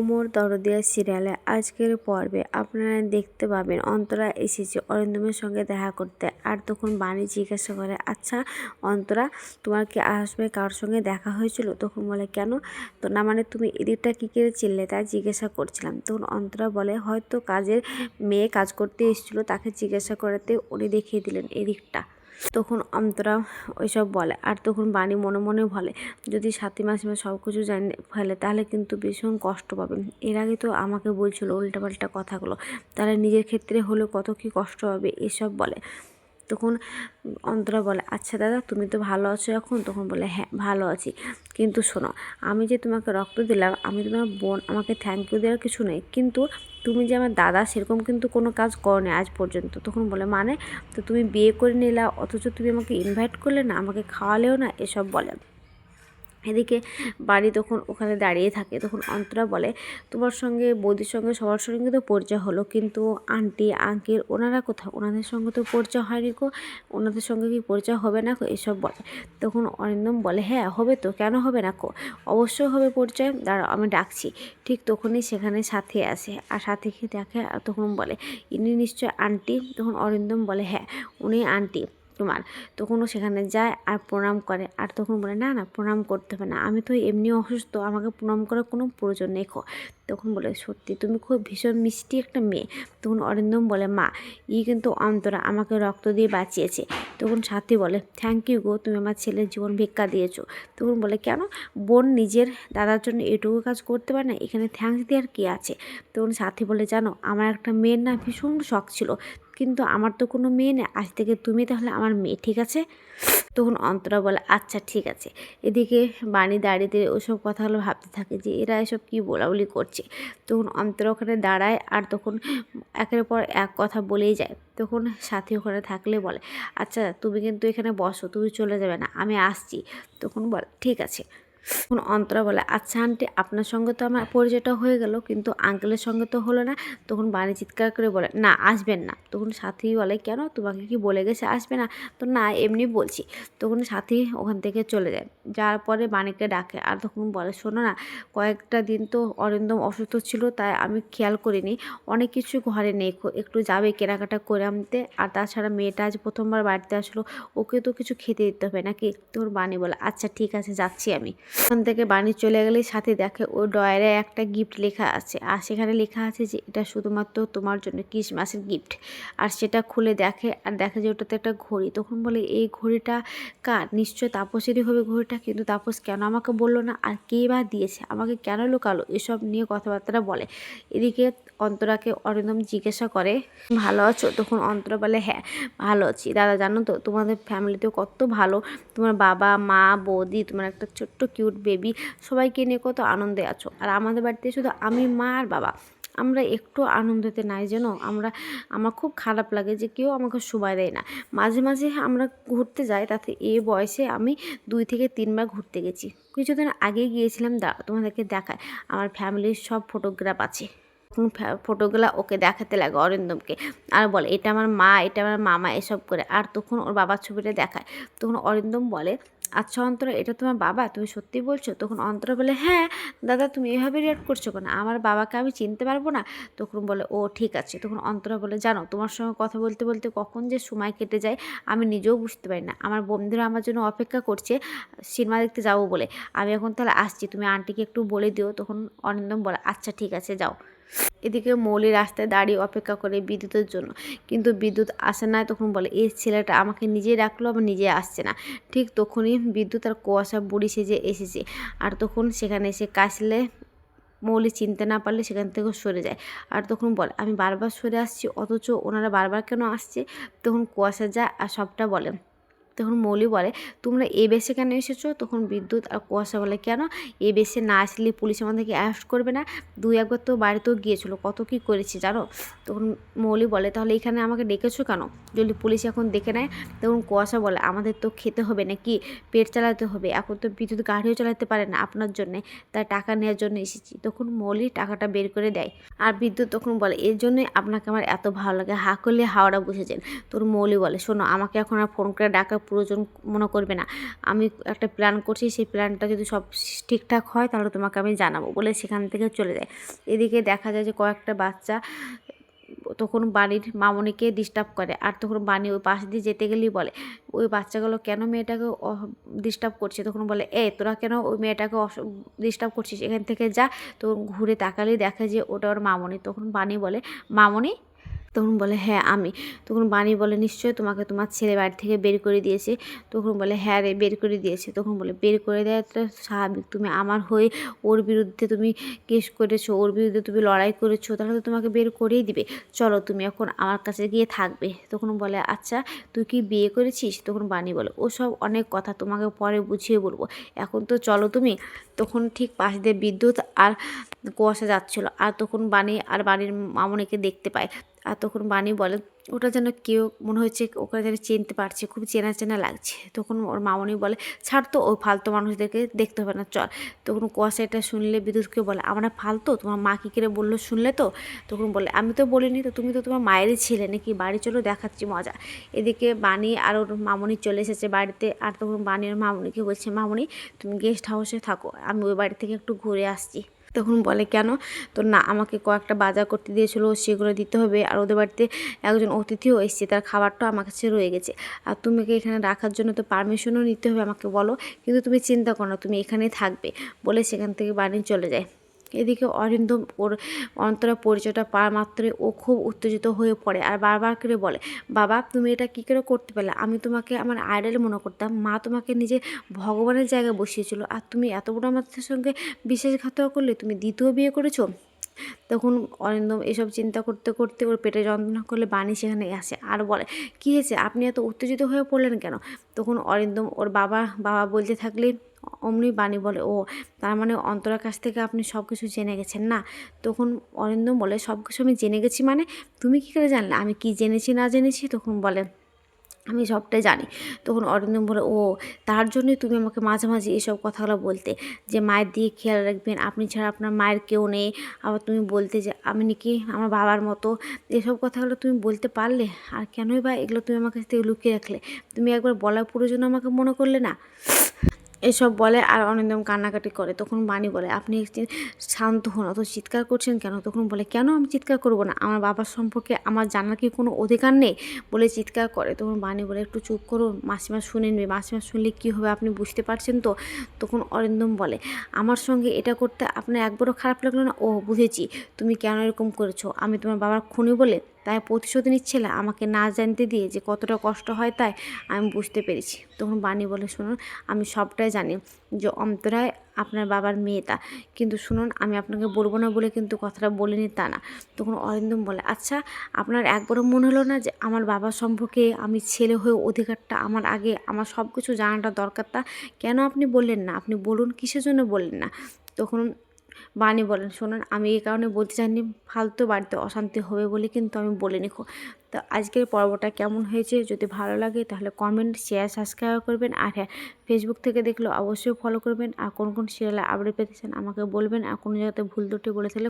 অমর দরদিয়া সিরিয়ালে আজকের পর্বে আপনারা দেখতে পাবেন অন্তরা এসেছে অরিন্দমের সঙ্গে দেখা করতে। আর তখন বাণী জিজ্ঞাসা করে আচ্ছা অন্তরা, তোমার কি আসবে কারোর সঙ্গে দেখা হয়েছিল? তখন বলে, কেন? তো না মানে তুমি এদিকটা কী করে চিনলে তাই জিজ্ঞাসা করছিলাম। তখন অন্তরা বলে, হয়তো কাজের মেয়ে কাজ করতে এসেছিল, তাকে জিজ্ঞাসা করাতে উনি দেখিয়ে দিলেন এদিকটা। তখন অন্তরা ওইসব বলে। আর তখন বাণী মনে মনে বলে, যদি সাথী মাসিমা সব কিছু জানি ফেলে, তাহলে কিন্তু ভীষণ কষ্ট পাবে। এর আগে তো আমাকে বলছিল উল্টাপাল্টা কথাগুলো, তাহলে নিজের ক্ষেত্রে হলে কত কী কষ্ট হবে? এসব বলে। তখন অন্তরা বলে আচ্ছা দাদা, তুমি তো ভালো আছো এখন? তখন বলে হ্যাঁ ভালো আছি। কিন্তু শোনো, আমি যে তোমাকে রক্ত দিলাম, আমি তোমার বোন, আমাকে থ্যাংক ইউ দেওয়ার কিছু নেই। কিন্তু তুমি যে আমার দাদা, সেরকম কিন্তু কোনো কাজ করনি আজ পর্যন্ত। তখন বলে মানে? তো তুমি বিয়ে করে নিলা, অথচ তুমি আমাকে ইনভাইট করলে না, আমাকে খাওয়ালেও না? এসব বলে। এদিকে বাড়ি তখন ওখানে দাঁড়িয়ে থাকে, তখন অন্তরা বলে, তোমার সঙ্গে বৌদির সঙ্গে সবার সঙ্গে তো পরিচয় হলো, কিন্তু আন্টি, আঙ্কেল ওনারা কোথাও ওনাদের সঙ্গে তো পরিচয় হয়নি কো ওনাদের সঙ্গে কি পরিচয় হবে না এসব বলে। তখন অরিন্দম বলে হ্যাঁ হবে তো, কেন হবে না কো অবশ্যই হবে পরিচয়, দাঁড়াও, আমি ডাকছি। ঠিক তখনই সেখানে সাথে আসে, আর সাথীকে দেখে আর তখন বলে, ইনি নিশ্চয় আন্টি? তখন অরিন্দম বলে হ্যাঁ উনি আন্টি। তোমার তখনও সেখানে যায় আর প্রণাম করে। আর তখন বলে, না না, প্রণাম করতে হবে না। আমি তো এমনি অসুস্থ, আমাকে প্রণাম করার কোনো প্রয়োজন নেই তখন বলে, সত্যি, তুমি খুব ভীষণ মিষ্টি একটা মেয়ে। তখন অরিন্দম বলে, মা, ই কিন্তু অন্তরা, আমাকে রক্ত দিয়ে বাঁচিয়েছে। তখন সাথী বলে থ্যাংক ইউ গো, তুমি আমার ছেলের জীবন ভিক্ষা দিয়েছ। তখন বলে, কেন? বোন নিজের দাদার জন্য এটুকু কাজ করতে পারে না, এখানে থ্যাঙ্কস দেওয়ার কী আছে? তখন সাথী বলে, জানো, আমার একটা মেয়ের না ভীষণ শখ ছিল। কিন্তু আমার তো কোনো মেয়ে নেই। আজ থেকে তুমি তাহলে আমার মেয়ে, ঠিক আছে? তখন অন্তরা বলে আচ্ছা ঠিক আছে। এদিকে বাণী দাঁড়িয়ে ওসব কথাগুলো ভাবতে থাকে যে, এরা এসব কী বলাবলি করছে? তখন অন্তরা ওখানে দাঁড়ায় আর তখন একের পর এক কথা বলেই যায়। তখন সাথী ওখানে থাকলে বলে আচ্ছা তুমি কিন্তু এখানে বসো, তুমি চলে যাবে না, আমি আসছি। তখন বলে, ঠিক আছে। তখন অন্তরা বলে আচ্ছা আন্টি, আপনার সঙ্গে তো আমার পরিচয়টা হয়ে গেল, কিন্তু আঙ্কেলের সঙ্গে তো হলো না। তখন বাণী চিৎকার করে বলে, না, আসবেন না। তখন সাথী বলে, কেন? তোমাকে কি বলে গেছে, আসবে না? তো না, এমনি বলছি। তখন সাথী ওখান থেকে চলে যায়। যার পরে বাণীকে ডাকে, আর তখন বলে, শোনো না, কয়েকটা দিন তো অরিন্দম অসুস্থ ছিল, তাই আমি খেয়াল করিনি। অনেক কিছু ঘরে নেই একটু যাবে কেনাকাটা করে আনতে। আর তাছাড়া মেয়েটা আজ প্রথমবার বাড়িতে আসলো, ওকে তো কিছু খেতে দিতে হবে নাকি? তোর বাণী বলে আচ্ছা ঠিক আছে, যাচ্ছি আমি। ওখান থেকে বাণী চলে গেলে সাথে দেখে ও ডয়ারে একটা গিফট লেখা আছে। আর সেখানে লেখা আছে যে, এটা শুধুমাত্র তোমার জন্য ক্রিসমাসের গিফট আর সেটা খুলে দেখে, আর দেখে যে ওটাতে একটা ঘড়ি। তখন বলে, এই ঘড়িটা কার? নিশ্চয় তাপসেরই হবে ঘড়িটা, কিন্তু তাপস কেন আমাকে বলল না? আর কে বা দিয়েছে? আমাকে কেন লুকালো? এসব নিয়ে কথাবার্তা বলে। এদিকে অন্তরাকে অরিন্দম জিজ্ঞাসা করে, ভালো আছো? তখন অন্তরা বলে হ্যাঁ ভালো আছি। দাদা, জানো তো, তোমাদের ফ্যামিলিতেও কত ভালো। তোমার বাবা, মা, বৌদি, তোমার একটা ছোট্ট কিউট বেবি সবাইকে নিয়ে কত আনন্দে আছো। আর আমাদের বাড়িতে শুধু আমি, মা আর বাবা। আমরা একটু আনন্দতে নাই, যেন আমরা, আমার খুব খারাপ লাগে যে কেউ আমাকে সময় দেয় না। মাঝে মাঝে আমরা ঘুরতে যাই, তাতে এ বয়সে আমি দুই থেকে তিনবার ঘুরতে গেছি। কিছুদিন আগে গিয়েছিলাম, দা, তোমাদেরকে দেখায়। আমার ফ্যামিলির সব ফটোগ্রাফ আছে। ফটোগুলা ওকে দেখাতে লাগে অরিন্দমকে। আর বলে, এটা আমার মা, এটা আমার মামা, এসব করে। আর তখন ওর বাবার ছবিটা দেখায়। তখন অরিন্দম বলে আচ্ছা অন্তরা এটা তোমার বাবা? তুমি সত্যি বলছো? তখন অন্তরা বলে হ্যাঁ দাদা, তুমি এভাবে রিয়াক্ট করছ কেন? আমার বাবাকে আমি চিনতে পারব না? তখন বলে, ও, ঠিক আছে। তখন অন্তরা বলে, জানো, তোমার সঙ্গে কথা বলতে বলতে কখন যে সময় কেটে যায়, আমি নিজেও বুঝতে পারি না। আমার বন্ধুরা আমার জন্য অপেক্ষা করছে, সিনেমা দেখতে যাব বলে। আমি এখন তাহলে আসছি। তুমি আন্টিকে একটু বলে দিও। তখন অনিন্দম বলে আচ্ছা ঠিক আছে, যাও। এদিকে মৌলি রাস্তায় দাঁড়িয়ে অপেক্ষা করে বিদ্যুতের জন্য। কিন্তু বিদ্যুৎ আসে না তখন বলে এই ছেলেটা আমাকে নিজে রাখল, আবার নিজে আসছে না। ঠিক তখনই বিদ্যুৎ আর কুয়াশা বুড়ি সেজে এসেছে। আর তখন সেখানে এসে কাশলে মৌলি চিনতে না পারলে সেখান থেকে সরে যায়। আর তখন বলে, আমি বারবার সরে আসছি, অথচ ওনারা বারবার কেন আসছে? তখন কুয়াশা যায় আর সবটা বলে তখন মৌলি বলে, তোমরা এ বেসে কেন এসেছ? তখন বিদ্যুৎ আর কুয়াশা বলে, কেন? এ বেসে না আসলে পুলিশ আমাদেরকে অ্যারেস্ট করবে না? দুই একবার তো বাড়িতেও গিয়েছিল, কত কী করেছি, জানো? তখন মৌলি বলে, তাহলে এখানে আমাকে ডেকেছো কেন? যদি পুলিশ এখন দেখে নেয়, তখন কুয়াশা বলে, আমাদের তো খেতে হবে নাকি? পেট চালাতে হবে। এখন তো বিদ্যুৎ গাড়িও চালাতে পারে না আপনার জন্যে, তাই টাকা নেওয়ার জন্য এসেছি। তখন মৌলি টাকাটা বের করে দেয় আর বিদ্যুৎ তখন বলে, এর জন্যই আপনাকে আমার এত ভালো লাগে। হা করলে হাওড়া বসেছেন তোর মৌলি বলে, শোনো, আমাকে এখন আর ফোন করে ডাকার প্রয়োজন মনে করবে না। আমি একটা প্ল্যান করছি, সেই প্ল্যানটা যদি সব ঠিকঠাক হয়, তাহলে তোমাকে আমি জানাব। বলে সেখান থেকে চলে যায়। এদিকে দেখা যায় যে কয়েকটা বাচ্চা তখন বাড়ির মামনিকে ডিস্টার্ব করে। আর তখন বাণী ওই পাশ দিয়ে যেতে গেলেই বলে, ওই বাচ্চাগুলো কেন মেয়েটাকে ডিস্টার্ব করছে? তখন বলে, এ, তোরা কেন ওই মেয়েটাকে ডিস্টার্ব করছিস? এখান থেকে যা। তখন ঘুরে তাকালেই দেখে যে ওটা ওর মামনি। তখন বাণী বলে, মামনি তখন বলে হ্যাঁ আমি। তখন বাণী বলে, নিশ্চয়ই তোমাকে তোমার ছেলে বাড়ি থেকে বের করে দিয়েছে। তখন বলে হ্যাঁ রে, বের করে দিয়েছে। তখন বলে, বের করে দেওয়া তো স্বাভাবিক। তুমি আমার হয়ে ওর বিরুদ্ধে তুমি কেস করেছ, ওর বিরুদ্ধে তুমি লড়াই করেছ, তাহলে তো তোমাকে বের করেই দিবে। চলো, তুমি এখন আমার কাছে গিয়ে থাকবে। তখন বলে আচ্ছা তুই কি বিয়ে করেছিস? তখন বাণী বলে ও সব অনেক কথা তোমাকে পরে বুঝিয়ে বলব। এখন তো চলো তুমি। তখন ঠিক পাশ দিয়ে বিদ্যুৎ আর কুয়াশা যাচ্ছিল। আর তখন বাণী আর বাড়ির মামনিকে দেখতে পায়। আর তখন বাণী বলে, ওটা যেন কেউ মনে হচ্ছে ওকে যেন চিনতে পারছে, খুব চেনা চেনা লাগছে। তখন ওর মামনি বলে, ছাড় তো, ওই ফালতু মানুষদেরকে দেখতে হবে না, চল। তখন কুয়াশা এটা শুনলে বিদ্যুৎকে বলে, আমরা ফালতু, তোমার মা কী করে বলল শুনলে তো? তখন বলে, আমি তো বলিনি তো, তুমি তো তোমার মায়েরই ছিলে নাকি? বাড়ি চলো, দেখাচ্ছি মজা। এদিকে বাণী আর ওর মামনি চলে এসেছে বাড়িতে, আর তখন বাণী ওর মামনিকে বলছে, মামনি, তুমি গেস্ট হাউসে থাকো, আমি ওই বাড়ি থেকে একটু ঘুরে আসছি। তখন বলে, কেন? তো না, আমাকে কয়েকটা বাজার করতে দিয়েছিলো, সেগুলো দিতে হবে। আর ওদের বাড়িতে একজন অতিথিও এসছে, তার খাবারটা আমার কাছে রয়ে গেছে। আর তুমিকে এখানে রাখার জন্য তো পারমিশনও নিতে হবে আমাকে, বলো। কিন্তু তুমি চিন্তা করো না, তুমি এখানেই থাকবে। বলে সেখান থেকে বাড়ি চলে যায়। এদিকে অরিন্দম ওর অন্তরা পরিচয়টা পাওয়ার মাত্রই ও খুব উত্তেজিত হয়ে পড়ে আর বারবার করে বলে, বাবা, তুমি এটা কী করে করতে পারলে আমি তোমাকে আমার আইডল মনে করতাম। মা তোমাকে নিজে ভগবানের জায়গায় বসিয়েছিল। আর তুমি এত বড় আমাদের সঙ্গে বিশ্বাসঘাতক করলে তুমি দ্বিতীয় বিয়ে করেছ? তখন অরিন্দম এসব চিন্তা করতে করতে ওর পেটে যন্ত্রণা করলে বাণী সেখানে আসে আর বলে, কী হয়েছে? আপনি এত উত্তেজিত হয়ে পড়লেন কেন? তখন অরিন্দম ওর বাবা বাবা বলতে থাকলে অমনি বাণী বলে, ও, তার মানে অন্তরার কাছ থেকে আপনি সব কিছু জেনে গেছেন না? তখন অরিন্দম বলে সব কিছু আমি জেনে গেছি মানে? তুমি কী করে জানলে? আমি কি জেনেছি না জেনেছি? তখন বলে আমি সবটাই জানি। তখন অরিন্দম বলে, ও, তার জন্যই তুমি আমাকে মাঝে মাঝে এইসব কথাগুলো বলতে, যে মায়ের দিকে খেয়াল রাখবেন। আপনি ছাড়া আপনার মায়ের কেউ নেই। আবার তুমি বলতে যে, আমি নাকি আমার বাবার মতো? এসব কথাগুলো তুমি বলতে পারলে? আর কেনই বা এগুলো তুমি আমার কাছ থেকে লুকিয়ে রাখলে? তুমি একবার বলার প্রয়োজন আমাকে মনে করলে না? এসব বলে আর অনিন্দম কান্নাকাটি করে, তখন বাণী বলে, আপনি শান্ত হন, অত চিৎকার করছেন কেন? তখন বলে, কেন আমি চিৎকার করব না? আমার বাবার সম্পর্কে আমার জানার কি কোনো অধিকার নেই? বলে চিৎকার করে, তখন বাণী বলে, একটু চুপ করুন মাসিমা শুনে নেবে মাসিমা শুনলে কী হবে আপনি বুঝতে পারছেন তো? তখন অরিন্দম বলে, আমার সঙ্গে এটা করতে আপনার একবারও খারাপ লাগল না? ও, বুঝেছি, তুমি কেন এরকম করেছ? আমি তোমার বাবার খুনি বলে তাই প্রতিশোধ নিচ্ছিল। আমাকে না জানতে দিয়ে যে কতটা কষ্ট হয় তাই আমি বুঝতে পেরেছি। তখন বাণী বলে, শুনুন, আমি সবটাই জানি যে অন্তরায় আপনার বাবার মেয়েটা কিন্তু শুনুন, আমি আপনাকে বলব না বলে কিন্তু কথাটা বলিনি তা না। তখন অরিন্দম বলে আচ্ছা আপনার একবারও মনে হলো না যে আমার বাবার সম্পর্কে আমি ছেলে হয়ে অধিকারটা আমার আগে, আমার সব কিছু জানাটা দরকারটা কেন আপনি বললেন না? আপনি বলুন, কিসের জন্য বললেন না? তখন বাণী বলেন, শুনুন, আমি এই কারণে বলতে চাইনি, ফালতু বাড়িতে অশান্তি হবে বলে কিন্তু আমি বলে নিখো। তো আজকের পর্বটা কেমন হয়েছে যদি ভালো লাগে তাহলে কমেন্ট শেয়ার সাবস্ক্রাইব করবেন। আর হ্যাঁ ফেসবুক থেকে দেখলে অবশ্যই ফলো করবেন। আর কোন কোন সিরিয়ালে আপডেট পেতে চান আমাকে বলবেন। আর কোনো জায়গাতে ভুল দুটি বলে থাকলে